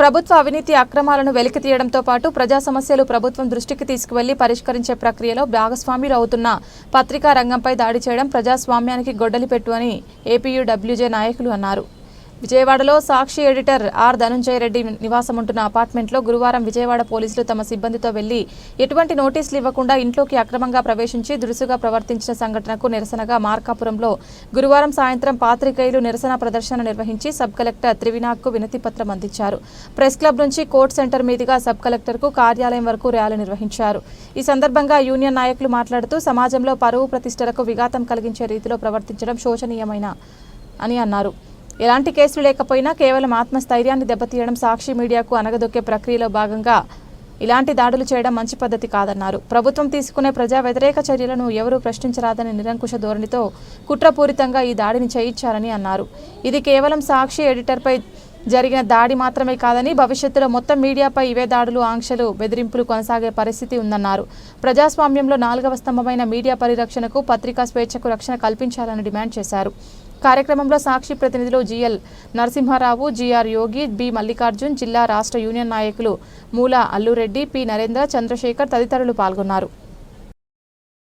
ప్రభుత్వ అవినీతి అక్రమాలను వెలికితీయడంతో పాటు ప్రజా సమస్యలు ప్రభుత్వం దృష్టికి తీసుకువెళ్ళి పరిష్కరించే ప్రక్రియలో భాగస్వాములు అవుతున్న పత్రికా రంగంపై దాడి చేయడం ప్రజాస్వామ్యానికి గొడ్డలి పెట్టు అని ఏపీయూడబ్ల్యూజే నాయకులు అన్నారు. విజయవాడలో సాక్షి ఎడిటర్ ఆర్ ధనుంజయ రెడ్డి నివాసముంటున్న అపార్ట్మెంట్లో గురువారం విజయవాడ పోలీసులు తమ సిబ్బందితో వెళ్ళి ఎటువంటి నోటీసులు ఇవ్వకుండా ఇంట్లోకి అక్రమంగా ప్రవేశించి దురుసుగా ప్రవర్తించిన సంఘటనకు నిరసనగా మార్కాపురంలో గురువారం సాయంత్రం పాత్రికేయులు నిరసన ప్రదర్శన నిర్వహించి సబ్ కలెక్టర్ త్రివినాగ్కు వినతి పత్రం అందించారు. ప్రెస్ క్లబ్ నుంచి కోర్ట్ సెంటర్ మీదుగా సబ్ కలెక్టర్కు కార్యాలయం వరకు ర్యాలీ నిర్వహించారు. ఈ సందర్భంగా యూనియన్ నాయకులు మాట్లాడుతూ సమాజంలో పరువు ప్రతిష్టలకు విఘాతం కలిగించే రీతిలో ప్రవర్తించడం శోచనీయమైన అని అన్నారు. ఎలాంటి కేసులు లేకపోయినా కేవలం ఆత్మస్థైర్యాన్ని దెబ్బతీయడం సాక్షి మీడియాకు అనగదొక్కే ప్రక్రియలో భాగంగా ఇలాంటి దాడులు చేయడం మంచి పద్ధతి కాదన్నారు. ప్రభుత్వం తీసుకునే ప్రజా వ్యతిరేక చర్యలను ఎవరూ ప్రశ్నించరాదని నిరంకుశ ధోరణితో కుట్రపూరితంగా ఈ దాడిని చేయించారని అన్నారు. ఇది కేవలం సాక్షి ఎడిటర్పై జరిగిన దాడి మాత్రమే కాదని భవిష్యత్తులో మొత్తం మీడియాపై ఇవే దాడులు ఆంక్షలు బెదిరింపులు కొనసాగే పరిస్థితి ఉందన్నారు. ప్రజాస్వామ్యంలో నాలుగవ స్తంభమైన మీడియా పరిరక్షణకు పత్రికా స్వేచ్ఛకు రక్షణ కల్పించాలని డిమాండ్ చేశారు. కార్యక్రమంలో సాక్షి ప్రతినిధులు GL Narasimha Rao GR Yogi B Mallikarjun జిల్లా రాష్ట్ర యూనియన్ నాయకులు మూల అల్లురెడ్డి పి నరేంద్ర చంద్రశేఖర్ తదితరులు పాల్గొన్నారు.